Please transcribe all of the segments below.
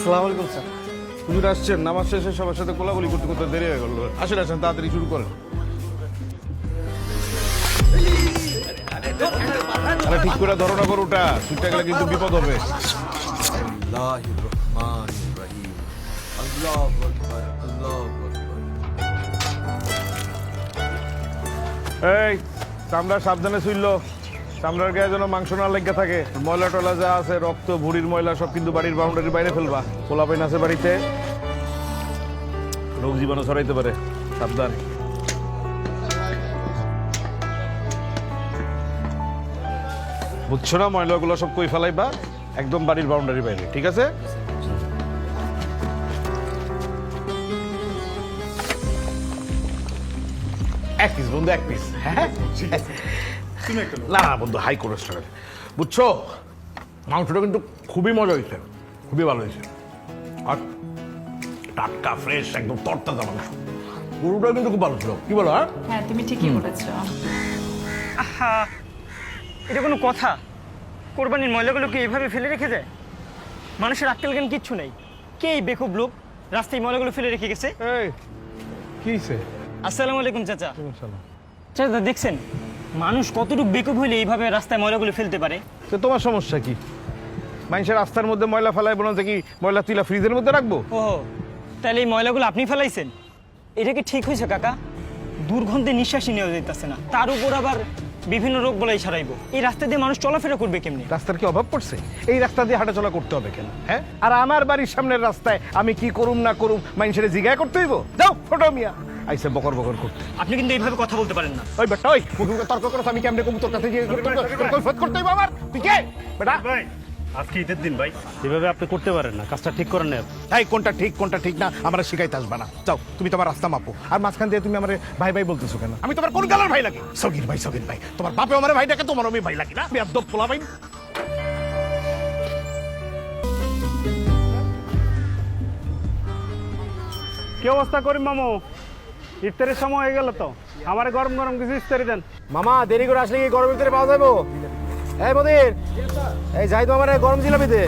আসসালামু আলাইকুম, স্যার। হুজুর আসছেন, নামাজ শেষে সবার সাথে কোলাগুলি করতে করতে দেরি হয়ে গেল। আসেন আসেন, তাড়াতাড়ি শুরু করেন। আরে, ঠিক করে ধরো না করো ওটা ছুটটা গেলে কিন্তু বিপদ হবে। এই, চামড়া সাবধানে শুনলো চামড়ার গায়ে যেন মাংস না লেগে থাকে। ময়লা টলা যা আছে, রক্ত, ভুড়ির ময়লা, সব কিন্তু বাড়ির বাউন্ডারির বাইরে ফেলবা। পোলা পাইন আছে বাড়িতে। রোগ জীবাণু ছড়াইতে পারে। সাবধান। বুঝছ না, ময়লাগুলো সব কই ফেলাইবা? একদম বাড়ির বাউন্ডারির বাইরে, ঠিক আছে? এক পিস বন্ধু, এক পিস হ্যাঁ? না না বন্ধু হাই কোলেস্ট্রল বুঝছ? মাংসটা কিন্তু খুবই মজা হয়েছে খুবই ভালো হয়েছে। আর টাটকা ফ্রেশ একদম তরতাজা মাংস। গরুটা কিন্তু খুব ভালো ছিল। কি বলো হ্যাঁ? হ্যাঁ তুমি ঠিকই বলেছ। আহা এটা কোনো কথা? কোরবানির ময়লাগুলোকে এইভাবে ফেলে রেখে দেয় মানুষের আক্কেল জ্ঞান কিচ্ছু নেই। কে এই বেকুব লোক রাস্তায় ময়লাগুলো ফেলে রেখে গেছে? এই কি আসসালামু আলাইকুম চাচা। চাচা দেখছেন? মানুষ কতটুকু বেকুব হইলে এইভাবে রাস্তায় ময়লাগুলো ফেলতে পারে? তো তোমার সমস্যা কি? মানুষের রাস্তার মধ্যে ময়লা ফেলায় বলতে কি ময়লা তুইলা ফ্রিজের মধ্যে রাখব? ও তাহলে এই ময়লাগুলো আপনি ফেলাইছেন? এটা কি ঠিক হয়েছে কাকা? দুর্গন্ধে নিঃশ্বাসই নেওয়া যেতেছে না। তার উপর আবার বিভিন্ন রোগ বলাই ছড়াইবো। এই রাস্তা দিয়ে মানুষ চলাফেরা করবে কেমনি? রাস্তার কি অভাব পড়ছে? এই রাস্তা দিয়ে হাঁটাচলা করতে হবে কেন হ্যাঁ? আর আমার বাড়ির সামনের রাস্তায় আমি কি করুম না করুম মানুষের জিজ্ঞাসা করতে হইব? যাও ফটো মিয়া। আইসে বকর বকর করতে। আপনি কিন্তু এইভাবে কথা বলতে পারেন না। ওই বেটা ওই মুখে তর্ক করছ আমি কেমনে কবু তোর কাছে গিয়ে করতে হইব আমার। তুই বেটা। ভাই আজকে ঈদের দিন ভাই এভাবে আপনি করতে পারেন না কাজটা ঠিক করেন না। এই কোনটা ঠিক কোনটা ঠিক না আমরা শিখাইতে আসবা না। যাও তুমি তোমার রাস্তা মাপো। আর মাঝখান দিয়ে তুমি আমার ভাই ভাই বলতেছো কেন? আমি তোমার কোন গালার ভাই লাগি? সগির ভাই সগির ভাই তোমার বাপে আমার ভাই ডাকে তোমার আমি ভাই লাগি না? আমি একদম পোলা ভাই কি অবস্থা করি মামু? ইফতারের সময় হয়ে গেল তো। আমার গরম গরম কিছু ইফতারি দেন। মামা দেরি করে আসলে কি গরম ভিতরে পাওয়া যাব এই মদির এই যাই তো আমার গরম জিলাপিতে।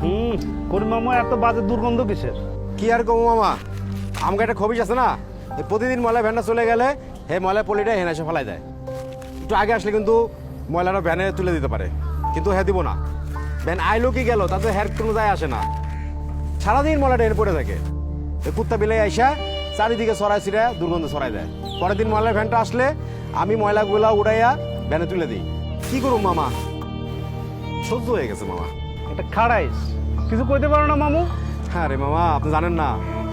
হুম করিম মামু এত বাজে দুর্গন্ধ কিসের? কি আর কমো মামা আমাকে একটা খবিস আছে না? এই প্রতিদিন ময়লা ভ্যানটা চলে গেলে হে ময়লা পলিটা হেনে এসে ফেলাই দেয়। একটু আগে আসলে কিন্তু ময়লাটা ভ্যানে তুলে দিতে পারে কিন্তু হ্যাঁ দিব না। ভ্যান আইলো কি গেল তাতে হের কোনো যায় আসে না। সারাদিন ময়লাটা এনে পড়ে থাকে। কুত্তা বিলাই আইসা চারিদিকে সরাই ছিঁড়ে দুর্গন্ধ ছড়াই দেয়। পরের দিন ময়লার ভ্যানটা আসলে আমি ময়লাগুলা উড়াইয়া ভ্যানে তুলে দিই। কি করুম মামা? সহ্য হয়ে গেছে মামা। এটা খাড়াইস। কিছু কইতে পারো না মামু? হ্যাঁ রে মামা আপনি জানেন না।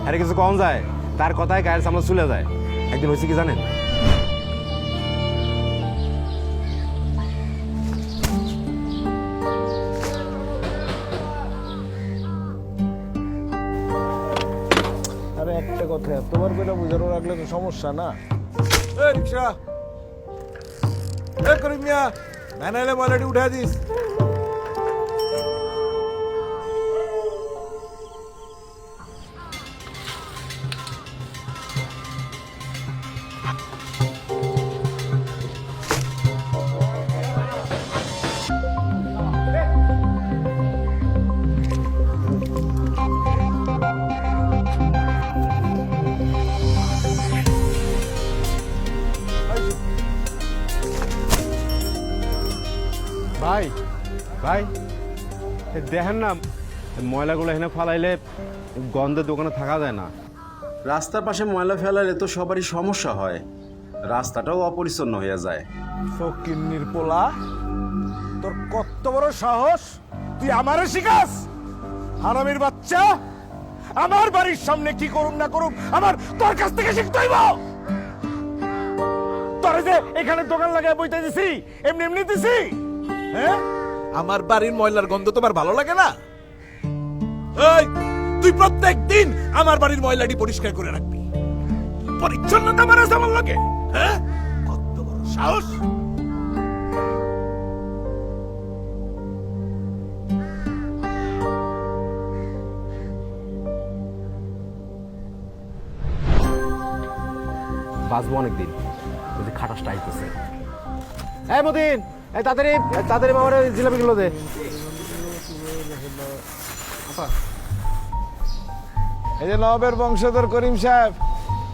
আরে কিছু কম যায় তার কথায় গায়ের সামনে চলে যায়। একদিন হয়েছে কি জানেন? সমস্যা না? এই রিক্সা। এই করিম মিয়া ম্যানাইলে ময়লাটি উঠা দিস। ভাই ভাই দেখেন না ময়লাগুলো এখানে ফালাইলে গন্ধের দোকানে থাকা যায় না। রাস্তার পাশে ময়লা ফেলাইলে তো সবারই সমস্যা হয়। রাস্তাটাও অপরিচ্ছন্ন হয়ে যায়। ফকিন্নির পোলা তোর কত বড় সাহস? তুই আমারে শিখাস? হারামির বাচ্চা আমার বাড়ির সামনে কি করুম না করুম আমার তোর কাছ থেকে শিখতে হইব। তোরে যে এখানে দোকান লাগায় বইতে দিছি এমনি এমনি দিছি। হ্যাঁ? আমার বাড়ির ময়লার গন্ধ তোমার ভালো লাগে না? তুই প্রত্যেক দিন আমার বাড়ির ময়লাটি পরিষ্কার করে রাখবি। পরিচ্ছন্নতা মানে আমার লাগে হ্যাঁ? কত বড় সাহস। বাঁচবো অনেকদিন যদি খাটাসটা আইতেছে। এই মদিন তাড়াতাড়ি তাড়াতাড়ি আমার জিলাপিগুলো দে। এই যে নবের বংশধর করিম সাহেব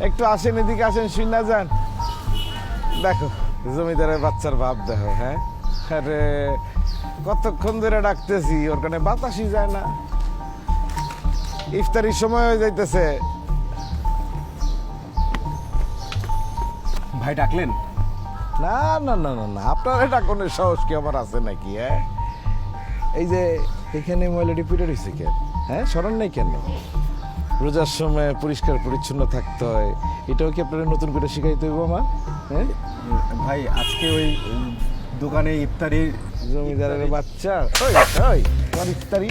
একটু আসেন এদিকে আসেন শুনে যান। দেখো জমিদারের বাচ্চার ভাব দেখো হ্যাঁ? আরে কতক্ষণ ধরে ডাকতেছি ওর কানে বাতাসই যায় না। ইফতারির সময় হয়ে যাইতেছে। ভাই ডাকলেন? না না না না না আপনার এটা কোনো সাহস কি আমার আছে নাকি হ্যাঁ? এই যে এখানে ময়লাটি পিটে রয়েছে কেন? হ্যাঁ স্মরণ নেই কেন? রোজার সময় পরিষ্কার পরিচ্ছন্ন থাকতে হয় এটাও কি আপনারা নতুন করে শিখাইতে হইব আমার হ্যাঁ? ভাই আজকে ওই দোকানে ইফতারির জমিদারের বাচ্চা। ওই ওই তোমার ইফতারি?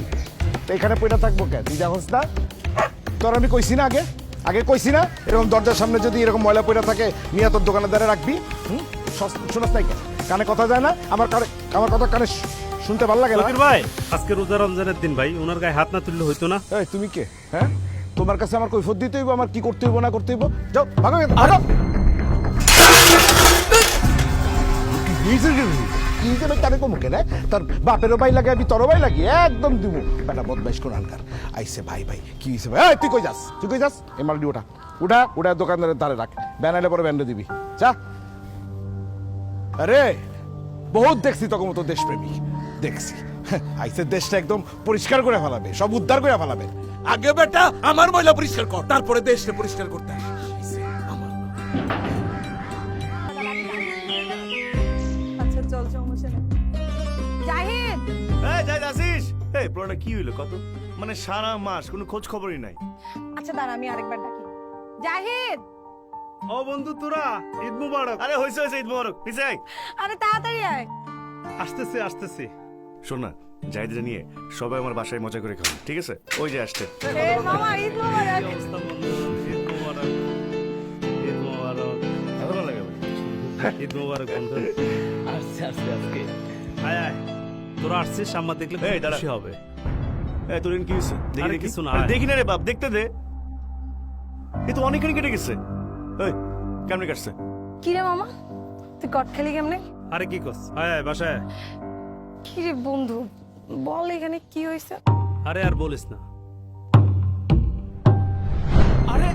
তো এখানে পয়টা থাকব কেন? তুই যাহস না? তোর আমি কইছি না আগে? আগে কইছি না? এরকম দরজার সামনে যদি এরকম ময়লা পয়টা থাকে নিয়ে তোর দোকানের দ্বারা রাখবি হুম? শুনস নাই কেন কানে কথা যায় না? আমার কানে আমার কথা কানে শুনতে ভালো লাগে না। ভাই আজকে রোজা রমজানের দিন ভাই ওনার গায়ে হাত না তুললে হইতো না? এই তুমি কে? হ্যাঁ? তোমার কাছে আমার কৈফত দিতে হইব আমার কি করতে হইব না করতে হইব? যাও ভাগো ভাই তারে কমুকে না তোর বাপেরও ভাই লাগে আমি তোরও ভাই লাগি একদম দিমু। বেটা বদমাইশ কোন আনকার আইছে ভাই ভাই কি হইছে ভাই? এই, তুই কই যাস? তুই কই যাস? এই মালটি উঠা। দোকানদারের ধারে রাখ। ব্যানাইলে পরে ব্যান্ডে দিবি। যা। আরে বহুত দেখছি তখন মতো দেশপ্রেমিক। দেখছি। আইসে দেশটা একদম পরিষ্কার করে ফেলাবে সব উদ্ধার করে ফেলাবে। আগে বেটা আমার ময়লা পরিষ্কার কর তারপরে দেশকে পরিষ্কার করতে আচ্ছা চল সমস্যা নেই জাহিদ! এই যাই আসিস? এই পুরোটা কি হইল? কত? মানে সারা মাস কোনো খোঁজ খবরই নাই। আচ্ছা দাঁড়া আমি আরেকবার ডাকি। জাহিদ! ও বন্ধু তোরা ঈদ মুবারক। আরে হইছে হইছে ঈদ মোবারক। আয়। আরে তাড়াতাড়ি আয়। আসতেছে আসতেছে। শোন না জাহিদরে নিয়ে সবাই আমার বাসায় মজা করে খাবে ঠিক আছে? ওই যে আসছে। এ মামা ঈদ মোবারক। ঈদ মুবারক ঈদ মুবারক। ভালো লাগে ঈদ মুবারক বন্ধু। আসছে আসছে আজকে আয় আয়। তোরা আসছিস সাম্মা দেখলে খুশি হবে। তোর কি দেখি কিছু না, দেখি না রে বাপ দেখতে দে। এ তো অনেকখানি কেটে গেছে। এই কেমনে কাটছে? কি রে মামা? তুই কট খেলি কেমনে? আরে কি আয় আয় বাসায় আয়। কি রে বন্ধু বল এখানে কি হয়েছে? আরে আর বলিস না। আরে!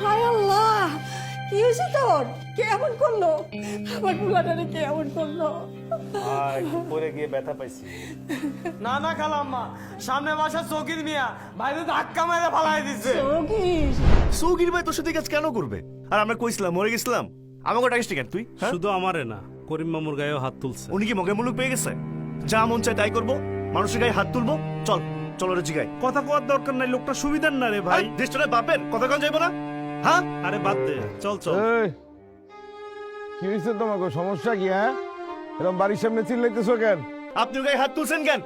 হায় আল্লাহ! কি হয়েছে তোর? কে এমন করল? আমার পুরাটারে কে এমন করল? পরে গিয়ে ব্যথা পাইছি। না না খালাম্মা সামনে বাসা চকির মিয়া। ভাই তো ধাক্কা মেরে ফালাই দিচ্ছে সৌগির ভাই তোর সাথে কাজ কেন করবে? আর আমরা কইছিলাম মরে গেছিলাম। আমাকে ডাকিস কেন তুই হ্যাঁ? শুধু আমারে না করিম মামুর গায়েও হাত তুলছে। উনি কি মগে মুলুক পেয়ে গেছে? যা মন চায় তাই করব মানুষের গায়ে হাত তুলবো চল চল রে জিগাই। কথা কওয়ার দরকার নাই লোকটা সুবিধার না রে ভাই। দেশটা বাপের কথা কন যাইবো না হ্যাঁ? আরে বাদ দে চল চল। এই, কি হয়েছে তোমাকে সমস্যা কি হ্যাঁ? এরকম বাড়ির সামনে চিল্লাইতেছো কেন? আপনি গায়ে হাত তুলছেন কেন?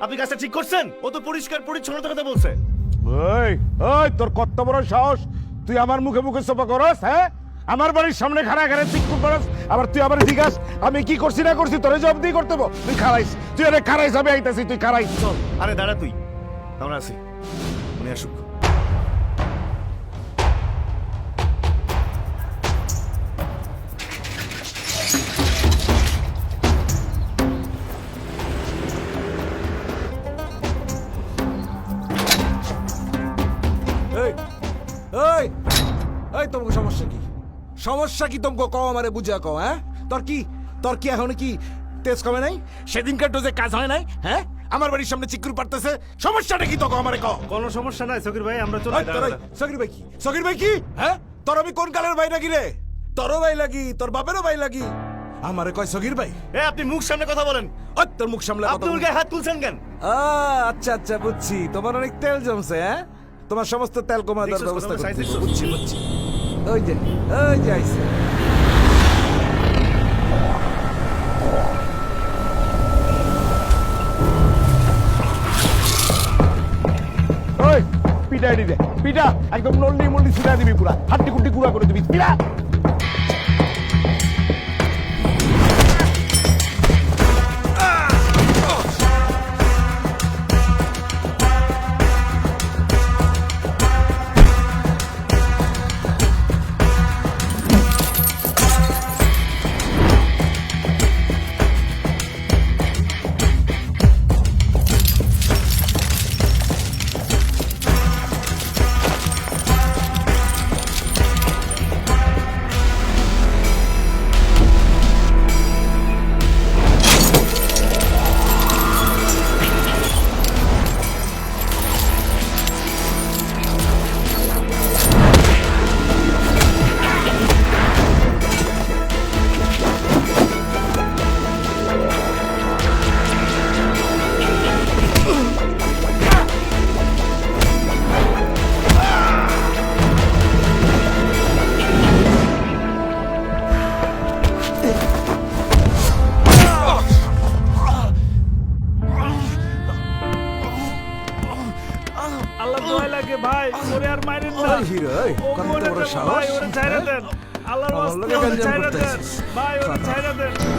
আপনি কাজটা ঠিক করছেন? ও তো পরিষ্কার পরিচ্ছন্নতার কথা বলছে। ওই ওই তোর কত বড় সাহস? তুই আমার মুখে মুখে সোপা করস হ্যাঁ? আমার বাড়ির সামনে খাড়া খাড়া চিকু করস আবার তুই আবার জিজ্ঞাস আমি কি করছি না করছি তোরে জব দিয়ে করতে হব? তুই খারাইস তুই আরে খারাইস আমি আইতাছি তুই খারাইস চল আরে দাঁড়া তুই। আমরা আছি। উনি আসুক। সমস্যা কি তোমাকে কও আমারে বুঝা কও হ্যাঁ? তোর কি তোর কি এখন কি তেজ কমে নাই? সেদিনকার ডোজে কাজ হয় নাই হ্যাঁ? আমার বাড়ির সামনে চিকুর পারতেছে সমস্যাটা কি তোকে আমারে কও? কোনো সমস্যা নাই সকির ভাই আমরা চলে তোর সকির ভাই কি? সকির ভাই কি? হ্যাঁ? তোর আমি কোন কালের ভাই লাগি রে? তোরও ভাই লাগি তোর বাপেরও ভাই লাগি। আমারে কয় সকির ভাই? এ আপনি মুখ সামনে কথা বলেন। ওই তোর মুখ সামলে আপনি ওর গায়ে হাত তুলছেন কেন? আচ্ছা আচ্ছা বুঝছি। তোমার অনেক তেল জমছে হ্যাঁ? তোমার সমস্ত তেল দেখছস ব্যবস্থা করছি। বুঝছি বুঝছি। ওই যে ওই যে আইছে। পিটা, একদম নল্লি মল্লি ছিটা দিবি পুরা। হাড্ডি কুটি গুঁড়া করে দিবি। পিটা!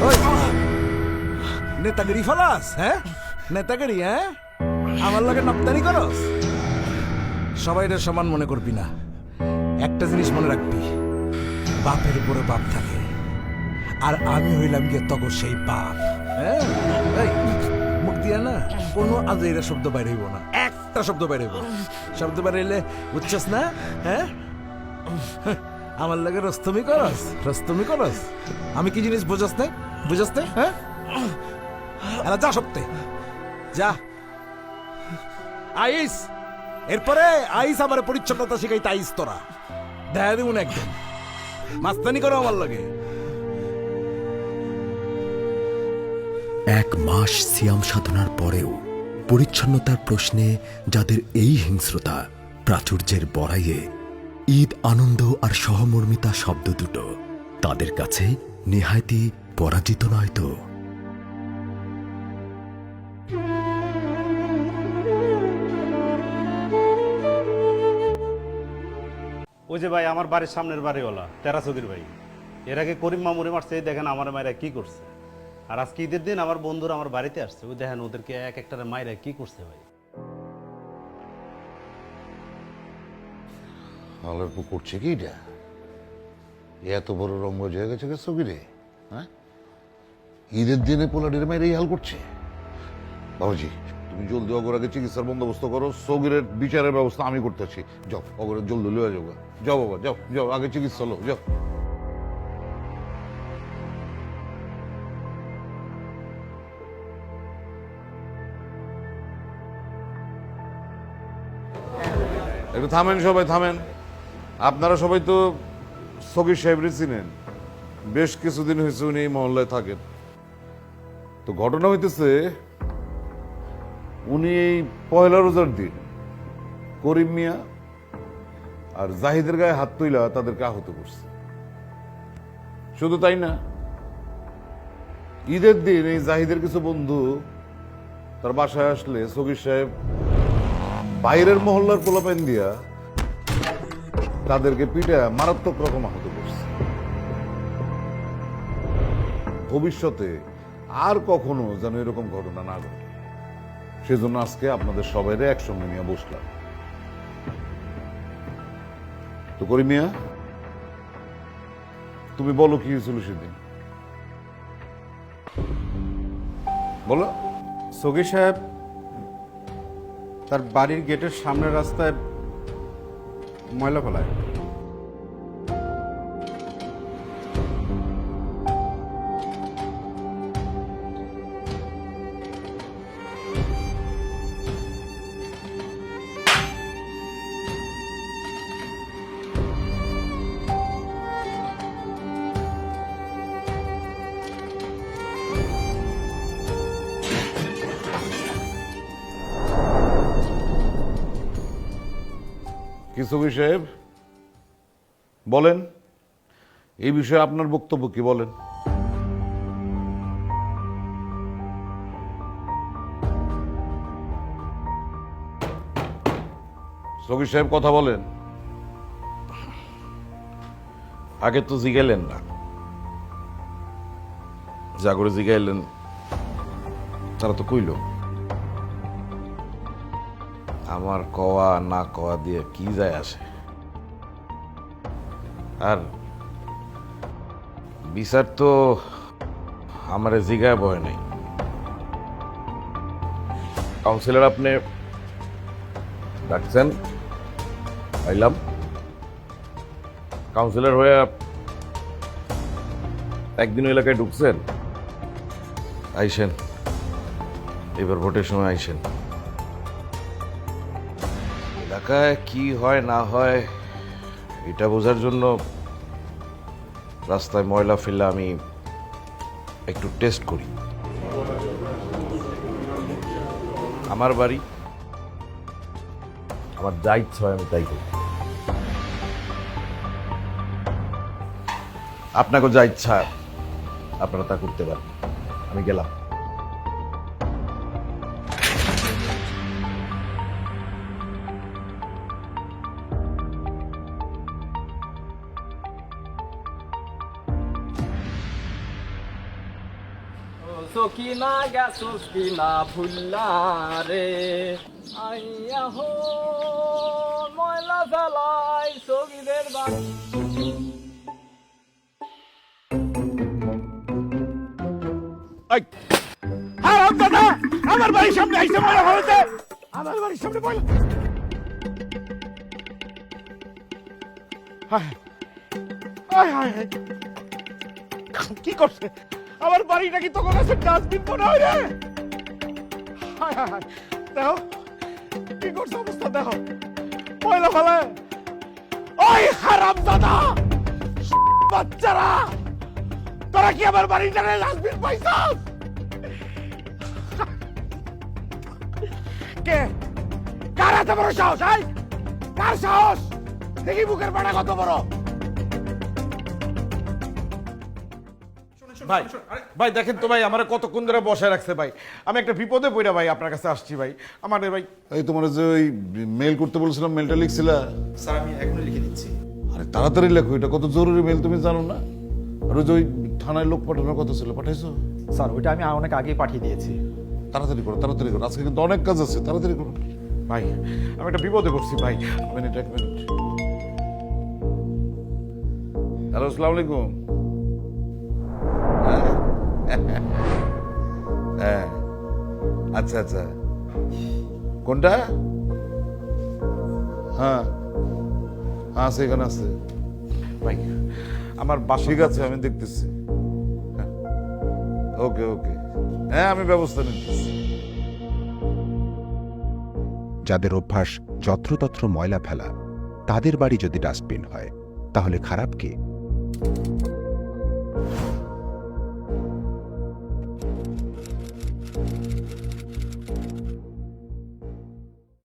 ওই, নেতাগিরি ফলাস হ্যাঁ? নেতাগিরি হ্যাঁ? আমার লগে নপ্তানি করস। সবাই এটা সমান মনে করবি না। একটা জিনিস মনে রাখবি বাপের উপরে বাপ থাকে। আর আমি হইলাম গিয়ে তখন সেই বাপ হ্যাঁ? মুখ দিয়া না কোনো আজেরা শব্দ বাইরে হইব না। একটা শব্দ না। শব্দ বাইরে হইলে বুঝছস না? হ্যাঁ? আমার লাগে রস্তমি করস রস্তমি করস। আমি কি জিনিস বুঝাস নাই বুঝাস নাই হ্যাঁ? যা সত্যি যা। আইস। এরপরে আইস আমার পরিচ্ছন্নতা শিখাইতে আইস তোরা। দেখা দিব না একদম মাস্তানি করো আমার লাগে। এক মাস সিয়াম সাধনার পরেও পরিচ্ছন্নতার প্রশ্নে যাদের এই হিংস্রতা, প্রাচুর্যের বড়াইয়ে ঈদ, আনন্দ আর সহমর্মিতা শব্দ দুটো, তাদের কাছে নেহায়তি পরাজিত নয় তো। ওই যে ভাই, আমার বাড়ির সামনের বাড়িওয়ালা তেরাসুদির ভাই। এর আগে করিম মামুরে মারছে দেখেন আমার মায়েরা কি করছে। আর আজকে ঈদের দিন আমার বন্ধুরা আমার বাড়িতে আসছে। ওই দেখেন ওদেরকে এক একটা মায়েরা কি করছে ভাই? করছে কি এটা। এত বড় রঙ্গ হয়ে গেছে গে সগিরে হ্যাঁ? ঈদের দিনে পোলাডির মায়ের এই হাল করছে। বাবাজি, তুমি জলদি অগরাকে চিকিৎসার বন্দোবস্ত করো, সগিরের বিচারের ব্যবস্থা আমি করতেছি। যাও, অগরের জলদি লয়ে যাও যাও বাবা, যাও যাও, আগে চিকিৎসা লো যাও। একটু থামেন সবাই, থামেন। আপনারা সবাই তো সগির সাহেবরে চিনেন। বেশ কিছুদিন হয়েছে উনি এই মহল্লায় থাকেন। তো ঘটনা হইতেছে, উনি এই পয়লা রোজার দিন করিম মিয়া আর জাহিদের গায়ে হাত তুইলা তাদেরকে আহত করছে। শুধু তাই না, ঈদের দিন এই জাহিদের কিছু বন্ধু তার বাসায় আসলে সগির সাহেব বাইরের মহল্লার পোলাপাইন দিয়া তাদেরকে পিঠে মারাত্মক রকম আহত করছে। ভবিষ্যতে আর কখনো যেন এরকম ঘটনা না ঘটে। সেজন্য আজকে আপনাদের সবাইরে একসঙ্গে নিয়ে বসলাম। তো করি মিয়া তুমি বলো কি হয়েছিল সেদিন? বলো। সগির সাহেব তার বাড়ির গেটের সামনের রাস্তায় ময়লা ফেলায়। কি সবি সাহেব বলেন? এই বিষয়ে আপনার বক্তব্য কি বলেন? সগির সাহেব কথা বলেন। আগে তো জিগাইলেন না। যা করে জিগাইলেন, তারা তো কইল। আমার কওয়া না কওয়া দিয়ে কি যায় আসে? আর বিচার তো আমার জিগায় বয় নাই। কাউন্সিলর আপনি ডাকছেন, আইলাম। কাউন্সিলর হয়ে একদিন এলাকায় ঢুকছেন? আইসেন। এবার ভোটের সময় আইসেন। এলাকায় কি হয়, না হয়, এটা বোঝার জন্য রাস্তায় ময়লা ফেললে আমি একটু টেস্ট করি। আমার বাড়ি, আমার যা ইচ্ছা হয় আমি তাই করি। আপনাকে যা ইচ্ছা, আপনারা তা করতে পারেন। আমি গেলাম। কি না গেছোস কি না ভুল্লা রে? আইয়া হো, ময়লা ফেলাই সগীদের বাড়ি। আমার বাড়ির সামনে আইসে ময়লা আমার বাড়ির সামনে ময়লা। কি করছে? আমার বাড়িটা কি তখন আছে ডাস্টবিন মনে হয় রে? দেখো কি করছে অবস্থা দেখো ময়লা ফেলে। ওই হারাম দাদা বাচ্চারা! তোরা কি আমার বাড়িটা ডাস্টবিন পাইছাস? কে? কার এত বড় সাহস কার সাহস? দেখি বুকের পাড়া কত বড়। ভাই ভাই দেখেন তো ভাই আমার কতক্ষণ ধরে বসে রাখছে ভাই। আমি একটা বিপদে পড়া ভাই আপনার কাছে আসছি ভাই। আমার ভাই এই তোমার যে ওই মেল করতে বলছিলাম মেলটা লিখছিলা? স্যার আমি এখনই লিখে দিচ্ছি। আরে তাড়াতাড়ি লেখো এটা কত জরুরি মেল তুমি জানো না? আর ওই যে ওই থানায় লোক পাঠানোর কথা ছিল পাঠাইছো? স্যার ওইটা আমি অনেক আগেই পাঠিয়ে দিয়েছি। তাড়াতাড়ি করো তাড়াতাড়ি করো আজকে কিন্তু অনেক কাজ আছে তাড়াতাড়ি করো। ভাই আমি একটা বিপদে করছি ভাই। মিনিট এক মিনিট। হ্যালো আসসালামু আলাইকুম? হ্যাঁ। আচ্ছা আচ্ছা। কোনটা? হ্যাঁ। হ্যাঁ আছে এখানে আছে। ভাই আমার বাসা ঠিক আছে আমি দেখতেছি। হ্যাঁ। ওকে ওকে। হ্যাঁ আমি ব্যবস্থা নিতেছি। যাদের অভ্যাস যত্রতত্র ময়লা ফেলা তাদের বাড়ি যদি ডাস্টবিন হয় তাহলে খারাপ কে?